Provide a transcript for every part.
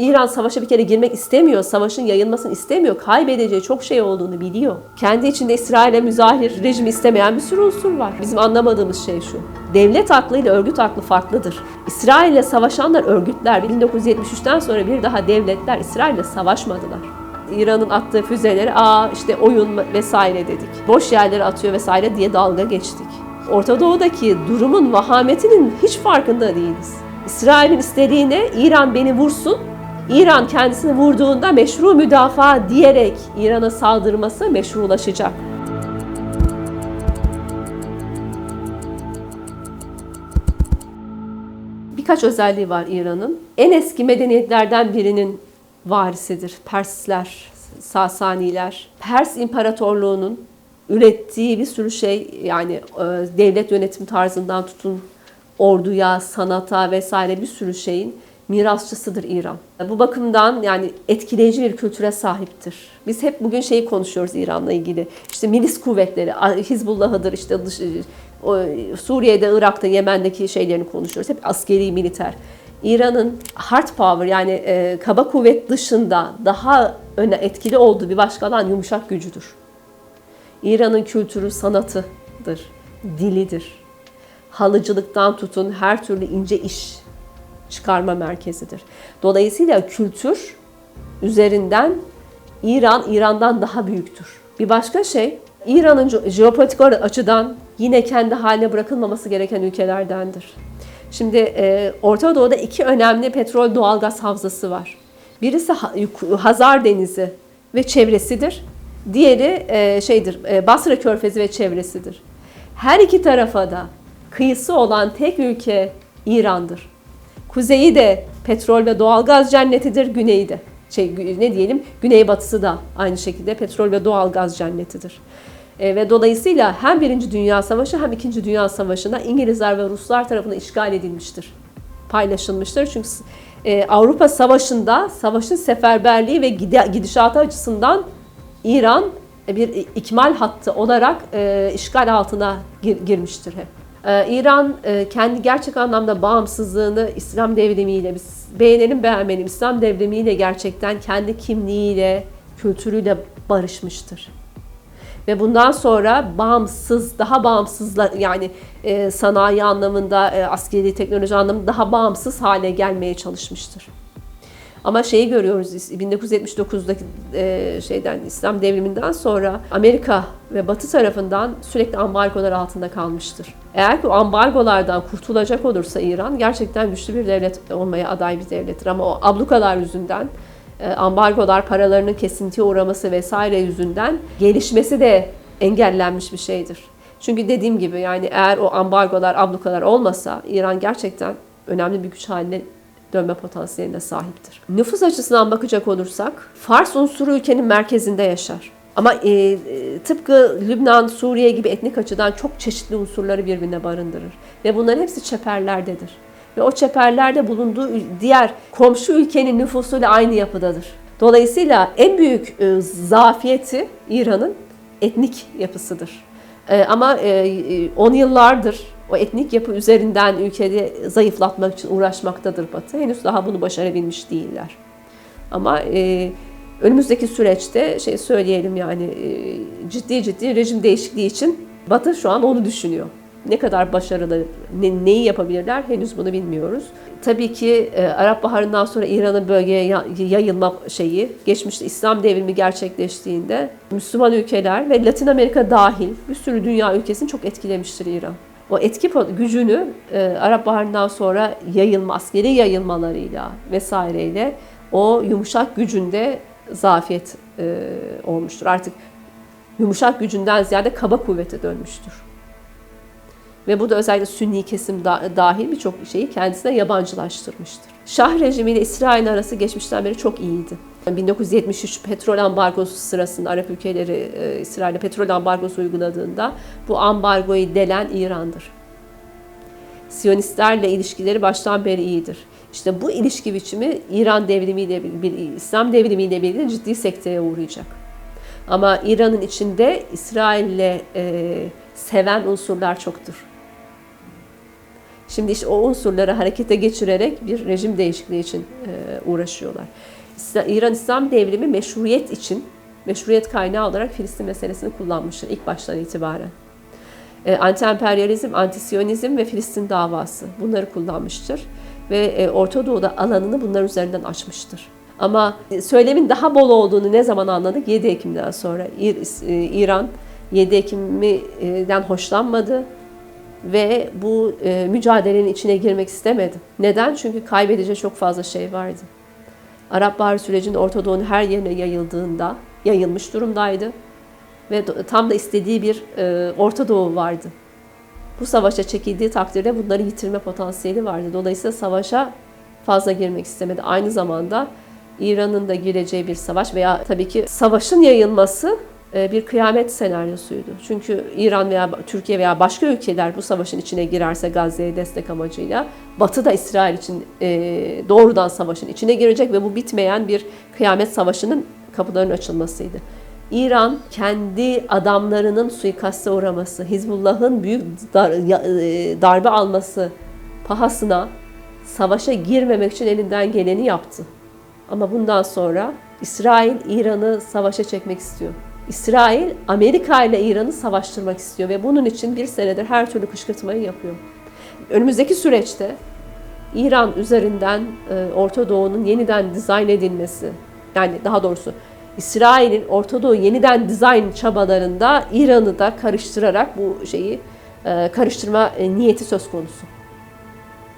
İran savaşa bir kere girmek istemiyor, savaşın yayılmasını istemiyor, kaybedeceği çok şey olduğunu biliyor. Kendi içinde İsrail'e müzahir rejimi istemeyen bir sürü unsur var. Bizim anlamadığımız şey şu. Devlet aklı ile örgüt aklı farklıdır. İsrail'le savaşanlar örgütler 1973'ten sonra bir daha devletler İsrail'le savaşmadılar. İran'ın attığı füzeleri aa işte oyun vesaire dedik. Boş yerlere atıyor vesaire diye dalga geçtik. Orta Doğu'daki durumun vahametinin hiç farkında değiliz. İsrail'in istediğine İran beni vursun, İran kendisini vurduğunda meşru müdafaa diyerek İran'a saldırması meşrulaşacak. Birkaç özelliği var İran'ın. En eski medeniyetlerden birinin varisidir. Persler, Sasaniler. Pers İmparatorluğu'nun ürettiği bir sürü şey yani e, devlet yönetim tarzından tutun orduya, sanata vesaire bir sürü şeyin mirasçısıdır İran. Bu bakımdan yani etkileyici bir kültüre sahiptir. Biz hep bugün şeyi konuşuyoruz İran'la ilgili. İşte milis kuvvetleri, Hizbullah'ıdır, işte dış, Suriye'de, Irak'ta, Yemen'deki şeylerini konuşuyoruz. Hep askeri, militer. İran'ın hard power yani e, kaba kuvvet dışında daha öne etkili olduğu bir başka alan yumuşak gücüdür. İran'ın kültürü sanatıdır, dilidir. Halıcılıktan tutun her türlü ince iş çıkarma merkezidir. Dolayısıyla kültür üzerinden İran, İran'dan daha büyüktür. Bir başka şey, İran'ın jeopolitik açıdan yine kendi haline bırakılmaması gereken ülkelerdendir. Şimdi e, Orta Doğu'da iki önemli petrol doğalgaz havzası var. Birisi Hazar Denizi ve çevresidir. Diğeri e, şeydir, e, Basra Körfezi ve çevresidir. Her iki tarafa da kıyısı olan tek ülke İran'dır. Kuzeyi de petrol ve doğalgaz cennetidir, güneyi de. Şey, ne diyelim, güneybatısı da aynı şekilde petrol ve doğalgaz cennetidir. E, ve dolayısıyla hem Birinci Dünya Savaşı hem İkinci Dünya Savaşı'nda İngilizler ve Ruslar tarafından işgal edilmiştir. Paylaşılmıştır. Çünkü e, Avrupa Savaşı'nda savaşın seferberliği ve gidişatı açısından İran bir ikmal hattı olarak e, işgal altına gir, girmiştir hep. Ee, İran e, kendi gerçek anlamda bağımsızlığını İslam devrimiyle, biz beğenelim beğenmeyelim İslam devrimiyle gerçekten kendi kimliğiyle, kültürüyle barışmıştır. Ve bundan sonra bağımsız, daha bağımsız yani e, sanayi anlamında, e, askeri teknoloji anlamında daha bağımsız hale gelmeye çalışmıştır. Ama şeyi görüyoruz 1979'daki e, şeyden İslam devriminden sonra Amerika ve Batı tarafından sürekli ambargolar altında kalmıştır. Eğer ki ambargolardan kurtulacak olursa İran gerçekten güçlü bir devlet olmaya aday bir devlettir. Ama o ablukalar yüzünden e, ambargolar, paralarının kesintiye uğraması vesaire yüzünden gelişmesi de engellenmiş bir şeydir. Çünkü dediğim gibi yani eğer o ambargolar, ablukalar olmasa İran gerçekten önemli bir güç haline dönme potansiyeline sahiptir. Nüfus açısından bakacak olursak Fars unsuru ülkenin merkezinde yaşar. Ama e, e, tıpkı Lübnan, Suriye gibi etnik açıdan çok çeşitli unsurları birbirine barındırır. Ve bunların hepsi çeperlerdedir. Ve o çeperlerde bulunduğu diğer komşu ülkenin nüfusuyla aynı yapıdadır. Dolayısıyla en büyük e, zafiyeti İran'ın etnik yapısıdır. E, ama e, on yıllardır o etnik yapı üzerinden ülkede zayıflatmak için uğraşmaktadır Batı. Henüz daha bunu başarabilmiş değiller. Ama e, önümüzdeki süreçte şey söyleyelim yani e, ciddi ciddi rejim değişikliği için Batı şu an onu düşünüyor. Ne kadar başarılı, ne, neyi yapabilirler henüz bunu bilmiyoruz. Tabii ki e, Arap Baharı'ndan sonra İran'ın bölgeye yayılma şeyi, geçmişte İslam devrimi gerçekleştiğinde Müslüman ülkeler ve Latin Amerika dahil bir sürü dünya ülkesini çok etkilemiştir İran o etki gücünü e, Arap Baharı'ndan sonra yayılma, askeri yayılmalarıyla vesaireyle o yumuşak gücünde zafiyet e, olmuştur. Artık yumuşak gücünden ziyade kaba kuvvete dönmüştür. Ve bu da özellikle Sünni kesim dahil birçok şeyi kendisine yabancılaştırmıştır. Şah rejimi ile İsrail arası geçmişten beri çok iyiydi. 1973 petrol ambargosu sırasında Arap ülkeleri e, İsrail'e petrol ambargosu uyguladığında bu ambargoyu delen İran'dır. Siyonistlerle ilişkileri baştan beri iyidir. İşte bu ilişki biçimi İran devrimiyle, İslam devrimiyle birlikte ciddi sekteye uğrayacak. Ama İran'ın içinde İsrail'le e, seven unsurlar çoktur. Şimdi işte o unsurları harekete geçirerek bir rejim değişikliği için e, uğraşıyorlar. İran İslam devrimi meşruiyet için, meşruiyet kaynağı olarak Filistin meselesini kullanmıştır ilk baştan itibaren. E, anti-emperyalizm, anti-siyonizm ve Filistin davası bunları kullanmıştır. Ve e, Orta Doğu'da alanını bunlar üzerinden açmıştır. Ama söylemin daha bol olduğunu ne zaman anladık? 7 Ekim'den sonra. İr- İran 7 Ekim'den hoşlanmadı ve bu e, mücadelenin içine girmek istemedi. Neden? Çünkü kaybedecek çok fazla şey vardı. Arap Baharı sürecinin Orta Doğu'nun her yerine yayıldığında yayılmış durumdaydı ve tam da istediği bir e, Orta Doğu vardı. Bu savaşa çekildiği takdirde bunları yitirme potansiyeli vardı. Dolayısıyla savaşa fazla girmek istemedi. Aynı zamanda İran'ın da gireceği bir savaş veya tabii ki savaşın yayılması bir kıyamet senaryosuydu. Çünkü İran veya Türkiye veya başka ülkeler bu savaşın içine girerse Gazze'ye destek amacıyla Batı da İsrail için e, doğrudan savaşın içine girecek ve bu bitmeyen bir kıyamet savaşının kapılarının açılmasıydı. İran kendi adamlarının suikaste uğraması, Hizbullah'ın büyük dar- e, darbe alması pahasına savaşa girmemek için elinden geleni yaptı. Ama bundan sonra İsrail İran'ı savaşa çekmek istiyor. İsrail Amerika ile İran'ı savaştırmak istiyor ve bunun için bir senedir her türlü kışkırtmayı yapıyor. Önümüzdeki süreçte İran üzerinden e, Orta Doğu'nun yeniden dizayn edilmesi, yani daha doğrusu İsrail'in Orta Doğu yeniden dizayn çabalarında İran'ı da karıştırarak bu şeyi e, karıştırma e, niyeti söz konusu.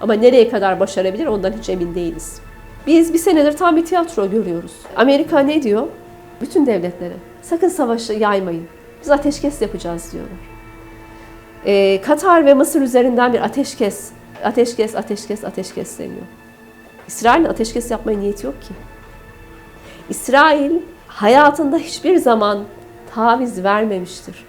Ama nereye kadar başarabilir ondan hiç emin değiliz. Biz bir senedir tam bir tiyatro görüyoruz. Amerika ne diyor? Bütün devletlere sakın savaşı yaymayın. Biz ateşkes yapacağız diyorlar. Ee, Katar ve Mısır üzerinden bir ateşkes, ateşkes, ateşkes, ateşkes deniyor. İsrail'in ateşkes yapmaya niyeti yok ki. İsrail hayatında hiçbir zaman taviz vermemiştir.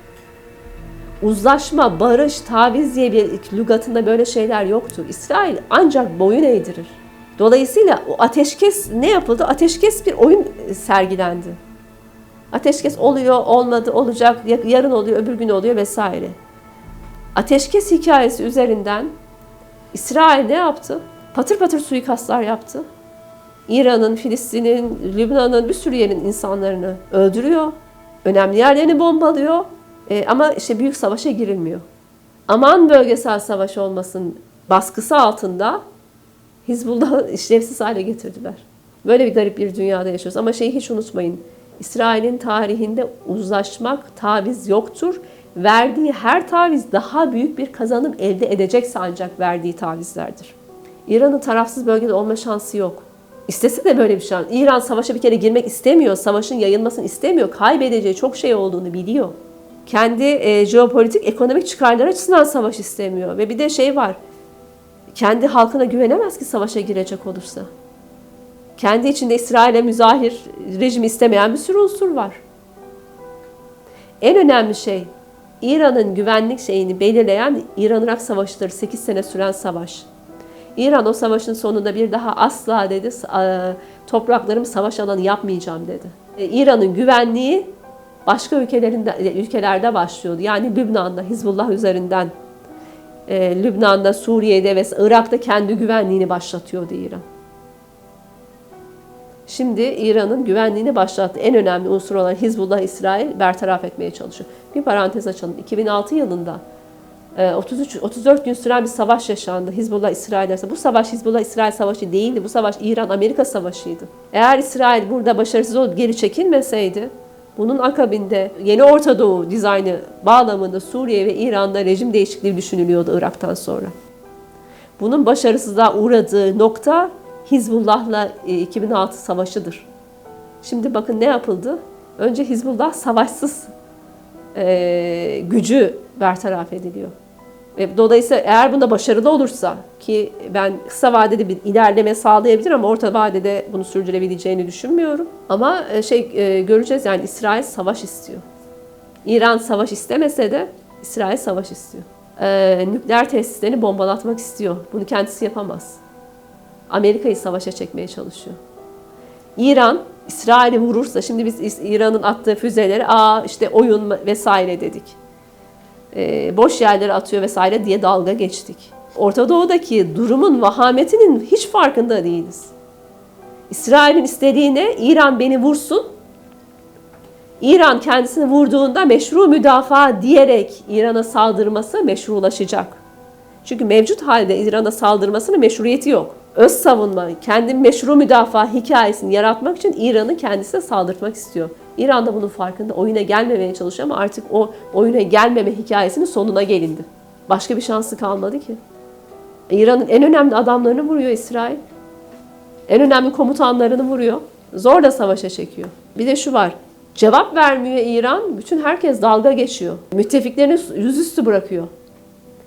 Uzlaşma, barış, taviz diye bir lügatında böyle şeyler yoktur. İsrail ancak boyun eğdirir. Dolayısıyla o ateşkes ne yapıldı? Ateşkes bir oyun sergilendi. Ateşkes oluyor, olmadı, olacak, yarın oluyor, öbür gün oluyor vesaire. Ateşkes hikayesi üzerinden İsrail ne yaptı? Patır patır suikastlar yaptı. İran'ın, Filistin'in, Lübnan'ın bir sürü yerin insanlarını öldürüyor. Önemli yerlerini bombalıyor. E, ama işte büyük savaşa girilmiyor. Aman bölgesel savaş olmasın baskısı altında Hizbullah'ı işlevsiz hale getirdiler. Böyle bir garip bir dünyada yaşıyoruz. Ama şeyi hiç unutmayın. İsrail'in tarihinde uzlaşmak, taviz yoktur. Verdiği her taviz daha büyük bir kazanım elde edecekse ancak verdiği tavizlerdir. İran'ın tarafsız bölgede olma şansı yok. İstese de böyle bir şans. İran savaşa bir kere girmek istemiyor, savaşın yayılmasını istemiyor. Kaybedeceği çok şey olduğunu biliyor. Kendi e, jeopolitik, ekonomik çıkarlar açısından savaş istemiyor. Ve bir de şey var, kendi halkına güvenemez ki savaşa girecek olursa. Kendi içinde İsrail'e müzahir rejimi istemeyen bir sürü unsur var. En önemli şey İran'ın güvenlik şeyini belirleyen İran-Irak savaşları 8 sene süren savaş. İran o savaşın sonunda bir daha asla dedi topraklarımı savaş alanı yapmayacağım dedi. E, İran'ın güvenliği başka ülkelerinde ülkelerde başlıyordu. Yani Lübnan'da Hizbullah üzerinden e, Lübnan'da, Suriye'de ve Irak'ta kendi güvenliğini başlatıyordu İran. Şimdi İran'ın güvenliğini başlattığı en önemli unsur olan Hizbullah İsrail bertaraf etmeye çalışıyor. Bir parantez açalım. 2006 yılında 33 34 gün süren bir savaş yaşandı Hizbullah İsrail arasında. Bu savaş Hizbullah İsrail savaşı değildi. Bu savaş İran Amerika savaşıydı. Eğer İsrail burada başarısız olup geri çekilmeseydi bunun akabinde yeni Orta Doğu dizaynı bağlamında Suriye ve İran'da rejim değişikliği düşünülüyordu Irak'tan sonra. Bunun başarısızlığa uğradığı nokta Hizbullah'la 2006 savaşıdır. Şimdi bakın ne yapıldı? Önce Hizbullah savaşsız e, gücü bertaraf ediliyor. Ve dolayısıyla eğer bunda başarılı olursa ki ben kısa vadede bir ilerleme sağlayabilir ama orta vadede bunu sürdürebileceğini düşünmüyorum. Ama şey e, göreceğiz yani İsrail savaş istiyor. İran savaş istemese de İsrail savaş istiyor. E, nükleer tesislerini bombalatmak istiyor. Bunu kendisi yapamaz. Amerika'yı savaşa çekmeye çalışıyor. İran İsrail'i vurursa şimdi biz İran'ın attığı füzeleri aa işte oyun vesaire dedik. Ee, boş yerlere atıyor vesaire diye dalga geçtik. Orta Doğu'daki durumun vahametinin hiç farkında değiliz. İsrail'in istediğine İran beni vursun. İran kendisini vurduğunda meşru müdafaa diyerek İran'a saldırması meşrulaşacak. Çünkü mevcut halde İran'a saldırmasının meşruiyeti yok. Öz savunma, kendi meşru müdafaa hikayesini yaratmak için İran'ı kendisine saldırtmak istiyor. İran da bunun farkında oyuna gelmemeye çalışıyor ama artık o oyuna gelmeme hikayesinin sonuna gelindi. Başka bir şansı kalmadı ki. İran'ın en önemli adamlarını vuruyor İsrail. En önemli komutanlarını vuruyor. Zor da savaşa çekiyor. Bir de şu var. Cevap vermiyor İran. Bütün herkes dalga geçiyor. Müttefiklerini yüzüstü bırakıyor.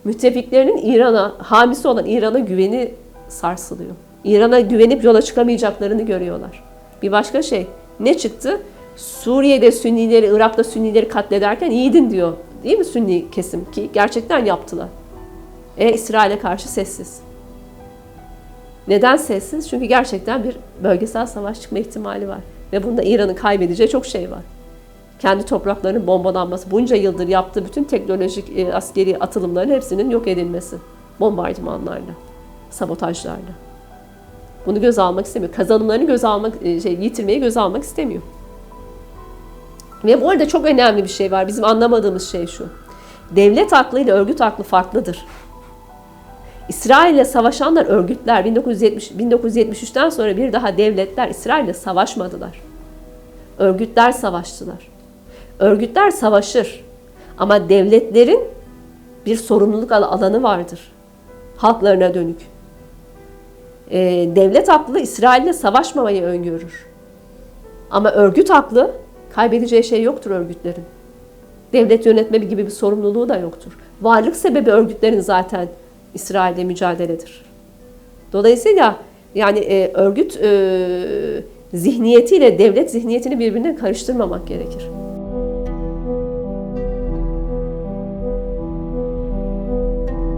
Müttefiklerinin İran'a, hamisi olan İran'a güveni sarsılıyor. İran'a güvenip yola çıkamayacaklarını görüyorlar. Bir başka şey. Ne çıktı? Suriye'de Sünnileri, Irak'ta Sünnileri katlederken iyiydin diyor. Değil mi Sünni kesim? Ki gerçekten yaptılar. E İsrail'e karşı sessiz. Neden sessiz? Çünkü gerçekten bir bölgesel savaş çıkma ihtimali var. Ve bunda İran'ın kaybedeceği çok şey var. Kendi topraklarının bombalanması, bunca yıldır yaptığı bütün teknolojik e, askeri atılımların hepsinin yok edilmesi. Bombardımanlarla, sabotajlarla. Bunu göz almak istemiyor. Kazanımlarını göz almak, e, şey, yitirmeyi göz almak istemiyor. Ve bu arada çok önemli bir şey var. Bizim anlamadığımız şey şu. Devlet aklı ile örgüt aklı farklıdır. İsrail ile savaşanlar örgütler 1970 1973'ten sonra bir daha devletler İsrail ile savaşmadılar. Örgütler savaştılar. Örgütler savaşır. Ama devletlerin bir sorumluluk al- alanı vardır. Halklarına dönük. Ee, devlet aklı İsrail ile savaşmamayı öngörür. Ama örgüt aklı kaybedeceği şey yoktur örgütlerin. Devlet yönetme gibi bir sorumluluğu da yoktur. Varlık sebebi örgütlerin zaten İsrail'de mücadeledir. Dolayısıyla yani e, örgüt e, zihniyetiyle devlet zihniyetini birbirine karıştırmamak gerekir.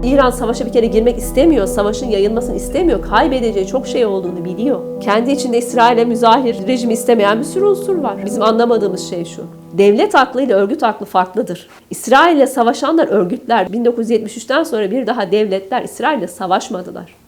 İran savaşa bir kere girmek istemiyor, savaşın yayılmasını istemiyor, kaybedeceği çok şey olduğunu biliyor. Kendi içinde İsrail'e müzahir rejimi istemeyen bir sürü unsur var. Bizim anlamadığımız şey şu. Devlet aklı ile örgüt aklı farklıdır. İsrail savaşanlar örgütler 1973'ten sonra bir daha devletler İsrail savaşmadılar.